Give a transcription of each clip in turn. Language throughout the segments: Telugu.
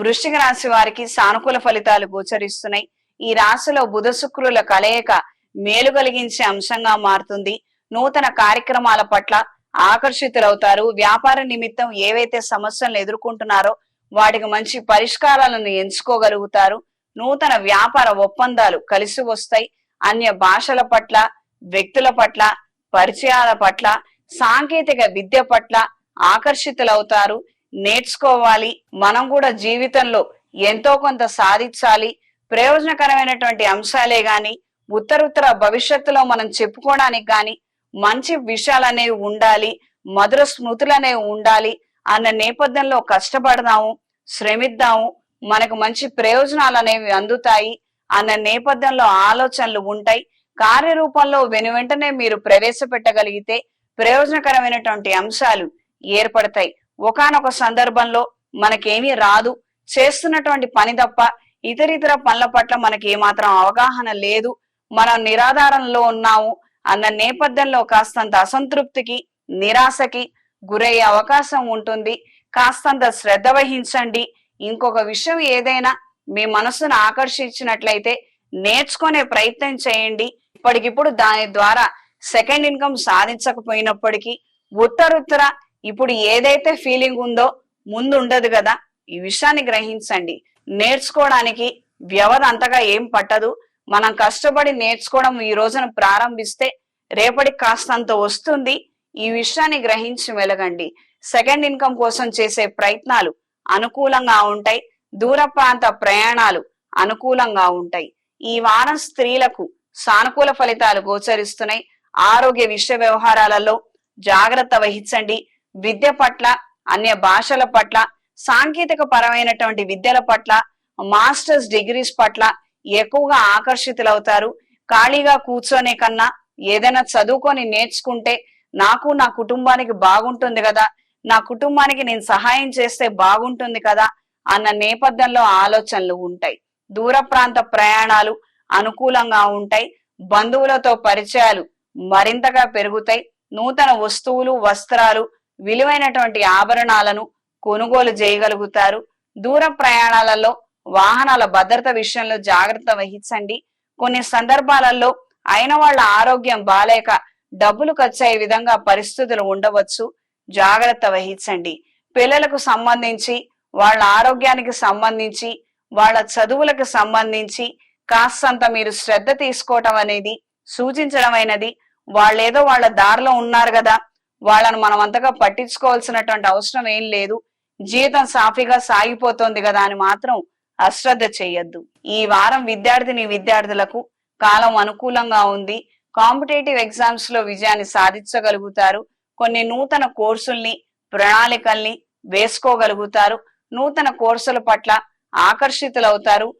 వృశ్చిక రాశి వారికి సానుకూల ఫలితాలు గోచరిస్తున్నాయి. ఈ రాశిలో బుధ శుక్రుల కలయిక మేలు కలిగించే అంశంగా మారుతుంది. నూతన కార్యక్రమాల పట్ల ఆకర్షితులవుతారు. వ్యాపార నిమిత్తం ఏవైతే సమస్యలను ఎదుర్కొంటున్నారో వాటికి మంచి పరిష్కారాలను ఎంచుకోగలుగుతారు. నూతన వ్యాపార ఒప్పందాలు కలిసి వస్తాయి. అన్య భాషల పట్ల వ్యక్తుల పట్ల పరిచయాల పట్ల సాంకేతిక విద్య పట్ల ఆకర్షితులవుతారు. నేర్చుకోవాలి. మనం కూడా జీవితంలో ఎంతో కొంత సాధించాలి. ప్రయోజనకరమైనటువంటి అంశాలే గాని ఉత్తరుత్తర భవిష్యత్తులో మనం చెప్పుకోవడానికి గాని మంచి విషయాలు అనేవి ఉండాలి. మధుర స్మృతులు అనేవి ఉండాలి అన్న నేపథ్యంలో కష్టపడదాము శ్రమిద్దాము మనకు మంచి ప్రయోజనాలు అనేవి అందుతాయి అన్న నేపథ్యంలో ఆలోచనలు ఉంటాయి. కార్యరూపంలో వెను వెంటనే మీరు ప్రవేశపెట్టగలిగితే ప్రయోజనకరమైనటువంటి అంశాలు ఏర్పడతాయి. ఒకానొక సందర్భంలో మనకేమీ రాదు. చేస్తున్నటువంటి పని తప్ప ఇతరితర పనుల పట్ల మనకి ఏమాత్రం అవగాహన లేదు. మనం నిరాధారంలో ఉన్నాము అన్న నేపథ్యంలో కాస్తంత అసంతృప్తికి నిరాశకి గురయ్యే అవకాశం ఉంటుంది. కాస్తంత శ్రద్ధ వహించండి. ఇంకొక విషయం ఏదైనా మీ మనసును ఆకర్షించినట్లయితే నేర్చుకునే ప్రయత్నం చేయండి. ఇప్పటికిప్పుడు దాని ద్వారా సెకండ్ ఇన్కమ్ సాధించకపోయినప్పటికీ ఉత్తరుత్తర ఇప్పుడు ఏదైతే ఫీలింగ్ ఉందో ముందు ఉండదు కదా ఈ విషయాన్ని గ్రహించండి. నేర్చుకోవడానికి వ్యవధ అంతగా ఏం పట్టదు. మనం కష్టపడి నేర్చుకోవడం ఈ రోజున ప్రారంభిస్తే రేపటికి కాస్తంత వస్తుంది. ఈ విషయాన్ని గ్రహించి వెలగండి. సెకండ్ ఇన్కమ్ కోసం చేసే ప్రయత్నాలు అనుకూలంగా ఉంటాయి. దూర ప్రాంత ప్రయాణాలు అనుకూలంగా ఉంటాయి. ఈ వారం స్త్రీలకు సానుకూల ఫలితాలు గోచరిస్తున్నాయి. ఆరోగ్య విషయ వ్యవహారాలలో జాగ్రత్త వహించండి. విద్య పట్ల అన్య భాషల పట్ల సాంకేతిక పరమైనటువంటి విద్యల పట్ల మాస్టర్స్ డిగ్రీస్ పట్ల ఎక్కువగా ఆకర్షితులవుతారు. ఖాళీగా కూర్చోనే కన్నా ఏదైనా చదువుకొని నేర్చుకుంటే నాకు నా కుటుంబానికి బాగుంటుంది కదా నా కుటుంబానికి నేను సహాయం చేస్తే బాగుంటుంది కదా అన్న నేపథ్యంలో ఆలోచనలు ఉంటాయి. దూర ప్రాంత ప్రయాణాలు అనుకూలంగా ఉంటాయి. బంధువులతో పరిచయాలు మరింతగా పెరుగుతాయి. నూతన వస్తువులు వస్త్రాలు విలువైనటువంటి ఆభరణాలను కొనుగోలు చేయగలుగుతారు. దూర ప్రయాణాలలో వాహనాల భద్రత విషయంలో జాగ్రత్త వహించండి. కొన్ని సందర్భాలలో అయిన వాళ్ళ ఆరోగ్యం బాలేక డబ్బులు ఖర్చయ్యే విధంగా పరిస్థితులు ఉండవచ్చు. జాగ్రత్త వహించండి. పిల్లలకు సంబంధించి వాళ్ళ ఆరోగ్యానికి సంబంధించి వాళ్ళ చదువులకు సంబంధించి కాస్తంత మీరు శ్రద్ధ తీసుకోవటం అనేది సూచించడమైనది వాళ్ళేదో వాళ్ళ దారిలో ఉన్నారు కదా వాళ్ళను మనం అంతగా పట్టించుకోవాల్సినటువంటి అవసరం ఏం లేదు. జీవితం సాఫీగా సాగిపోతోంది కదా అని మాత్రం అశ్రద్ధ చేయొద్దు. ఈ వారం విద్యార్థిని విద్యార్థులకు కాలం అనుకూలంగా ఉంది. కాంపిటేటివ్ ఎగ్జామ్స్లో విజయాన్ని సాధించగలుగుతారు. కొన్ని నూతన కోర్సుల్ని ప్రణాళికల్ని వేసుకోగలుగుతారు. నూతన కోర్సుల పట్ల ఆకర్షితులవుతారు.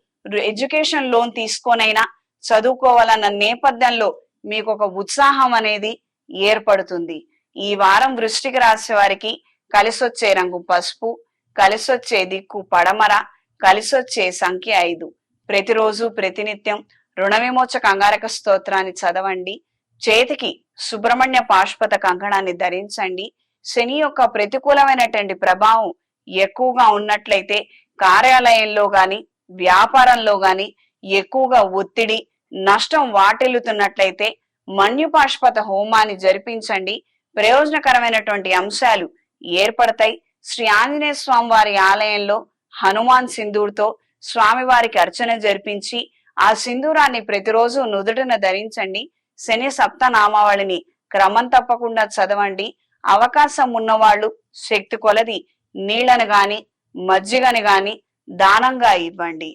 ఎడ్యుకేషన్ లోన్ తీసుకోనైనా చదువుకోవాలన్న నేపథ్యంలో మీకు ఒక ఉత్సాహం అనేది ఏర్పడుతుంది. ఈ వారం వృష్టికి రాశి వారికి కలిసొచ్చే రంగు పసుపు కలిసొచ్చే దిక్కు పడమర కలిసొచ్చే సంఖ్య ఐదు. ప్రతిరోజు ప్రతినిత్యం రుణ విమోచ కంగారక స్తోత్రాన్ని చదవండి. చేతికి సుబ్రహ్మణ్య పాశుపత కంకణాన్ని ధరించండి. శని యొక్క ప్రతికూలమైనటువంటి ప్రభావం ఎక్కువగా ఉన్నట్లయితే కార్యాలయంలో గాని వ్యాపారంలో గాని ఎక్కువగా ఒత్తిడి నష్టం వాటిల్లుతున్నట్లయితే మన్యుపాశుపత హోమాన్ని జరిపించండి. ప్రయోజనకరమైనటువంటి అంశాలు ఏర్పడతాయి. శ్రీ ఆంజనేయ స్వామి వారి ఆలయంలో హనుమాన్ సింధూర్తో స్వామివారికి అర్చన జరిపించి ఆ సింధూరాన్ని ప్రతిరోజు నుదుటిన ధరించండి. శని సప్తనామావళిని క్రమం తప్పకుండా చదవండి. అవకాశం ఉన్నవాళ్ళు శక్తి కొలది నీళ్ళను గాని మజ్జిగను గాని దానంగా ఇవ్వండి.